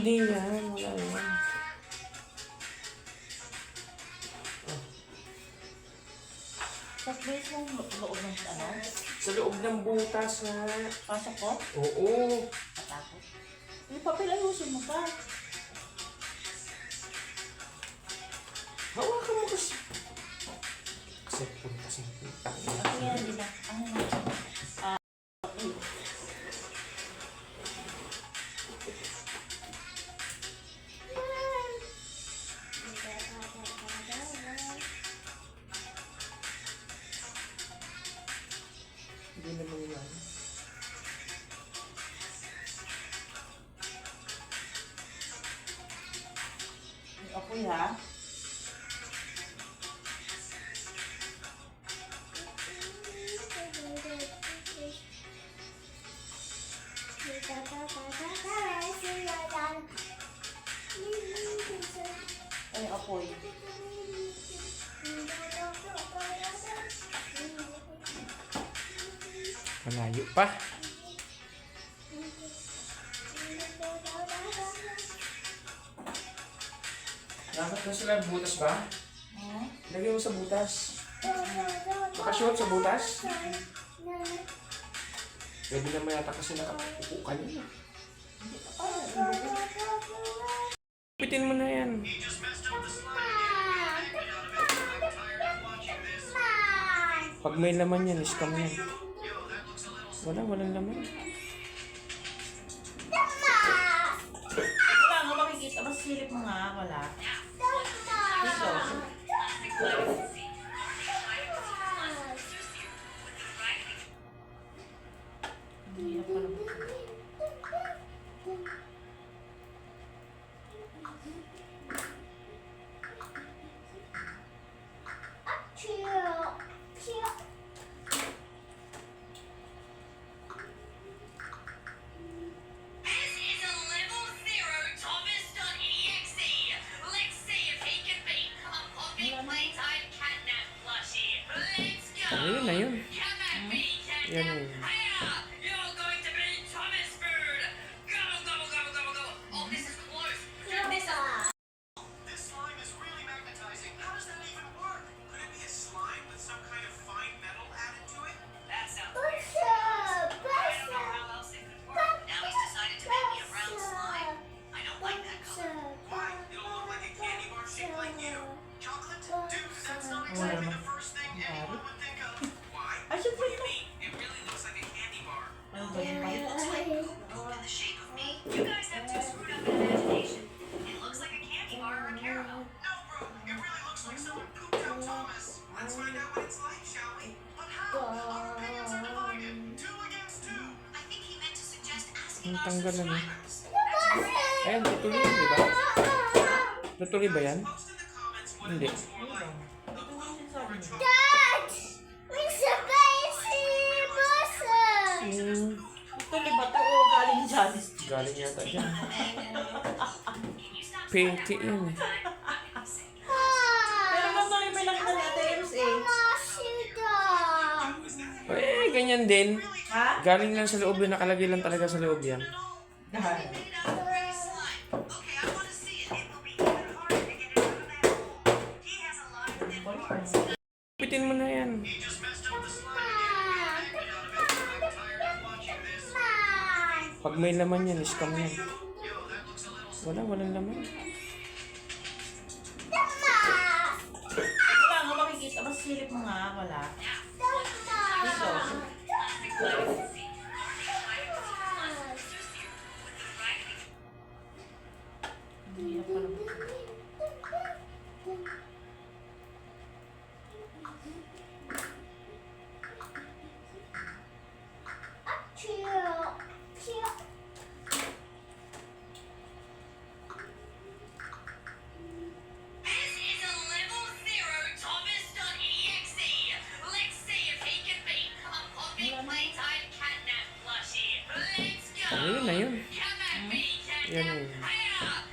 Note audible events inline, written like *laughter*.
Hindi yan, wala yan. Mong lo- loob ng ano? Sa loob ng butas nga. Pasok ko? Oo. Matakot. Yung papel ayusin mo pa. Hawakan mo kasi. Kasi punta sa ina. Ako yan, di ba? Ano na? Hindi naman yan. Yung apoy ha? Ay, yung apoy. Malayo pa. Dapat na sila butas ba? Hmm? Lagyan mo sa butas. Makasuot sa butas? Pwede naman yata kasi nakapupo ka niya. Pitin mo na yan. Pag may laman yan, scam yan. Wala, walang laman. Wala nga makikita. Mas silip mo nga. Wala. Dito. Thomas. Let's find out what it's like, shall we? But how? Our opinions are divided. Two against two. I think he meant to suggest asking our subscribers. Ayan, tutuloy yun, di ba? Tutuloy ba yan? Hindi. or sinasabi a niya. chocolate. Hmm, ba ito o galing Janice? galing yata dyan. *laughs* Pinky yun eh. Eh, ganyan din. Ha? Galing lang sa loob yun, nakalagay lang talaga sa loob yan. Dahil. made it out of gray slime? Okay, I want to see it. It will be even harder to get it out of that hole. He has a lot of thin parts. Pitin mo na yan. Pag may laman yan, scam yan. Wala, walang laman. Wala nga makikita. Mas silip mo nga. Wala. Dito. Yan na yun.